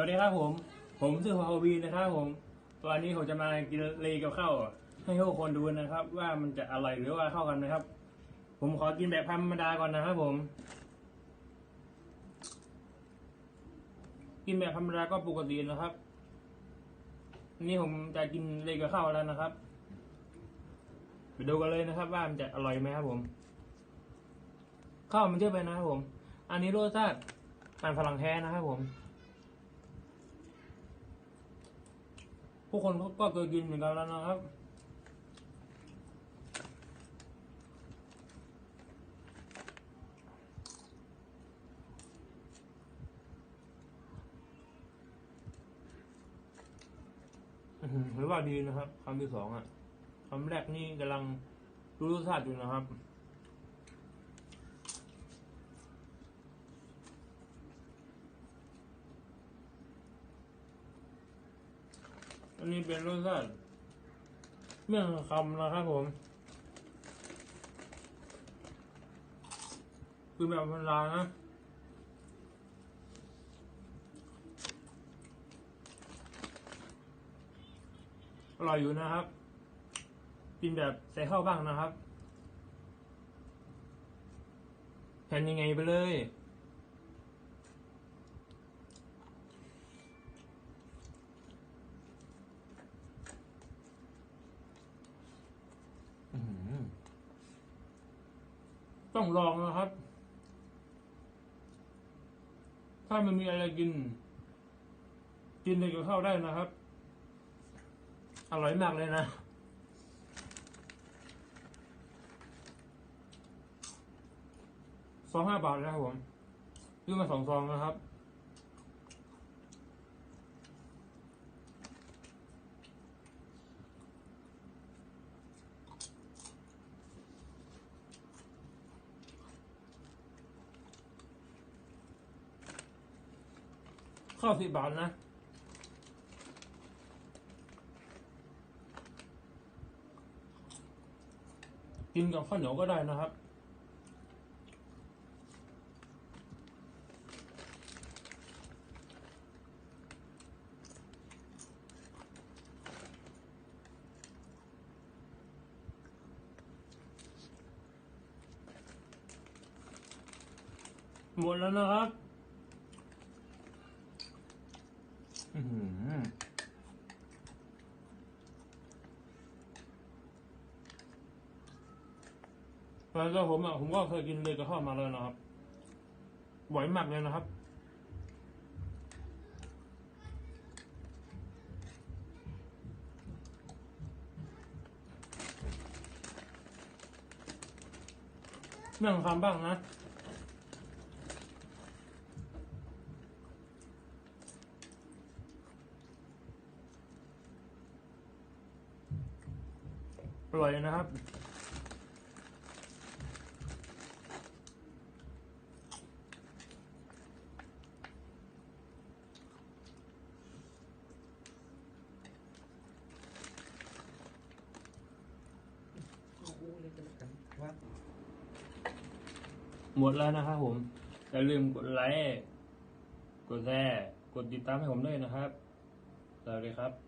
วัสดีครับผม ผมชื่อพาวีนะครับผม วันนี้ผมจะมากินเลกับข้าวให้ทุกคนดูนะครับ ว่ามันจะอร่อยหรือว่าเข้ากันนะครับ ผมขอกินแบบธรรมดาก่อนนะครับผม กินแบบธรรมดาก็ปกตินะครับนนี่ผมจะกินเลกับข้าวแล้วนะครับ ไปดูกันเลยนะครับ ว่ามันจะอร่อยไหมครับผม ข้าวมันเยอะไปนะครับผม อันนี้รสชาติมันฝรั่งแท้นะครับผม ผู้คนก็เคยกินเหมือนกันแล้วนะครับอือหือหรือว่าดีนะครับคำที่สองอะคำแรกนี่กำลังรู้รสชาติอยู่นะครับ อันนี้เป็นรสชาติเมี่ยงคำนะครับผม คือแบบธรรมดานะอร่อยอยู่นะครับ กินแบบใส่ข้าวบ้างนะครับแผ่นยังไงไปเลย อื้อหือ ต้องลองนะครับ ถ้ามันมีอะไรกิน กินเลยกับข้าวได้นะครับ อร่อยมากเลยนะสองห้าบาทนะครับผมซื้อมาสองซองนะครับ ข้าวสิบบาทนะ กินกับข้าวเหนียวก็ได้นะครับ หมดแล้วนะครับ อือหือ แล้วผมอะผมก็เคยกินเลยกระเพาะมาเลยนะครับบ่อยมากเลยนะครับเรื่องคำบ้างนะ อร่อยนะครับ หมดแล้วนะครับผม อย่าลืมกดไลค์ กดแชร์ กดติดตามให้ผมด้วยนะครับ สวัสดีครับ